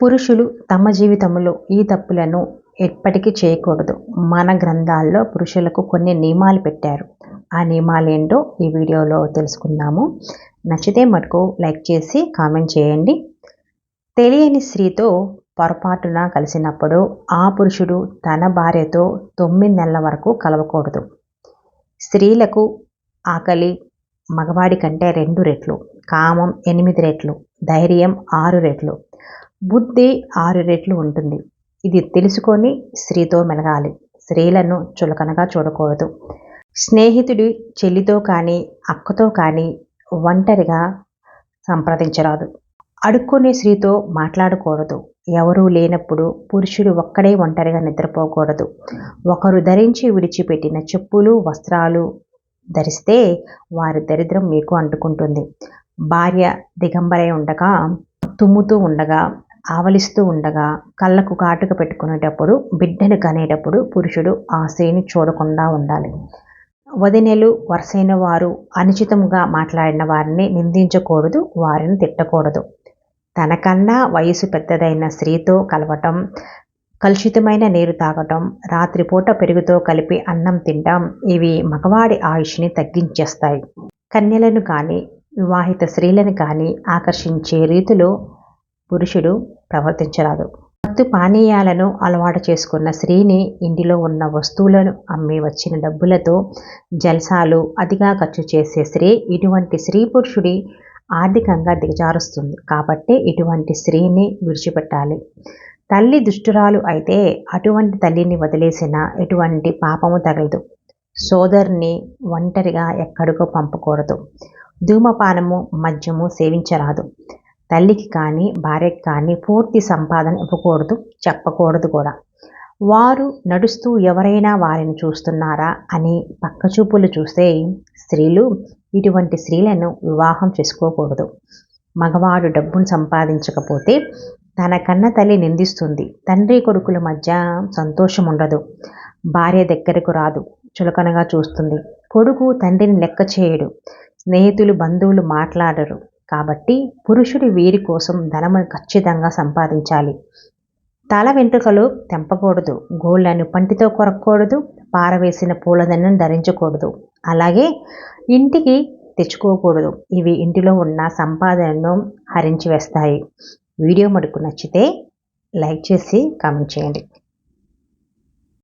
పురుషులు తమ జీవితంలో ఈ తప్పులను ఎప్పటికీ చేయకూడదు. మన గ్రంథాల్లో పురుషులకు కొన్ని నియమాలు పెట్టారు. ఆ నియమాలు ఏంటో ఈ వీడియోలో తెలుసుకుందాము. నచ్చితే మటుకు లైక్ చేసి కామెంట్ చేయండి. తెలియని స్త్రీతో పొరపాటున కలిసినప్పుడు ఆ పురుషుడు తన భార్యతో తొమ్మిది నెలల వరకు కలవకూడదు. స్త్రీలకు ఆకలి మగవాడి కంటే రెండు రెట్లు కామం ఎనిమిది రెట్లు ధైర్యం ఆరు రెట్లు బుద్ధి ఆరు రెట్లు ఉంటుంది. ఇది తెలుసుకొని స్త్రీతో మెలగాలి. స్త్రీలను చులకనగా చూడకూడదు. స్నేహితుడి చెల్లితో కానీ అక్కతో కానీ ఒంటరిగా సంప్రదించరాదు. అడుక్కునే స్త్రీతో మాట్లాడకూడదు. ఎవరూ లేనప్పుడు పురుషుడు ఒక్కడే ఒంటరిగా నిద్రపోకూడదు. ఒకరు ధరించి విడిచిపెట్టిన చెప్పులు వస్త్రాలు ధరిస్తే వారి దరిద్రం మీకు అంటుకుంటుంది. భార్య దిగంబరై ఉండగా తుమ్ముతూ ఉండగా ఆవలిస్తూ ఉండగా కళ్ళకు కాటుక పెట్టుకునేటప్పుడు బిడ్డను కనేటప్పుడు పురుషుడు ఆ స్త్రీని చూడకుండా ఉండాలి. వదినెలు వరుసైన వారు అనుచితంగా మాట్లాడిన వారిని నిందించకూడదు వారిని తిట్టకూడదు. తనకన్నా వయసు పెద్దదైన స్త్రీతో కలవటం కలుషితమైన నీరు తాగటం రాత్రిపూట పెరుగుతో కలిపి అన్నం తింటాం ఇవి మగవాడి ఆయుష్ని తగ్గించేస్తాయి. కన్యలను కానీ వివాహిత స్త్రీలను కానీ ఆకర్షించే రీతిలో పురుషుడు ప్రవర్తించరాదు. మత్తు పానీయాలను అలవాటు చేసుకున్న స్త్రీని ఇంటిలో ఉన్న వస్తువులను అమ్మి వచ్చిన డబ్బులతో జల్సాలు అతిగా ఖర్చు చేసే స్త్రీ ఇటువంటి స్త్రీ పురుషుడి ఆర్థికంగా దిగజారుస్తుంది. కాబట్టి ఇటువంటి స్త్రీని విడిచిపెట్టాలి. తల్లి దుష్టురాలు అయితే అటువంటి తల్లిని వదిలేసిన ఎటువంటి పాపము తగలదు. సోదరుని ఒంటరిగా ఎక్కడికో పంపకూడదు. ధూమపానము మద్యము సేవించరాదు. తల్లికి కానీ భార్యకి కానీ పూర్తి సంపాదన ఇవ్వకూడదు చెప్పకూడదు కూడా. వారు నడుస్తూ ఎవరైనా వారిని చూస్తున్నారా అని పక్కచూపులు చూస్తే స్త్రీలు ఇటువంటి స్త్రీలను వివాహం చేసుకోకూడదు. మగవాడు డబ్బును సంపాదించకపోతే తన కన్న తల్లి నిందిస్తుంది. తండ్రి కొడుకుల మధ్య సంతోషం ఉండదు. భార్య దగ్గరకు రాదు. చులకనగా చూస్తుంది. కొడుకు తండ్రిని లెక్క చేయడు. స్నేహితులు బంధువులు మాట్లాడరు. కాబట్టి పురుషుడు వీరి కోసం ధనమును ఖచ్చితంగా సంపాదించాలి. తల వెంట్రుకలు తెంపకూడదు. గోళ్ళను పంటితో కొరకూడదు పారవేసిన పూలదండను ధరించకూడదు. అలాగే ఇంటికి తెచ్చుకోకూడదు. ఇవి ఇంటిలో ఉన్న సంపాదనను హరించి వేస్తాయి. వీడియో మటుకు నచ్చితే లైక్ చేసి కామెంట్ చేయండి.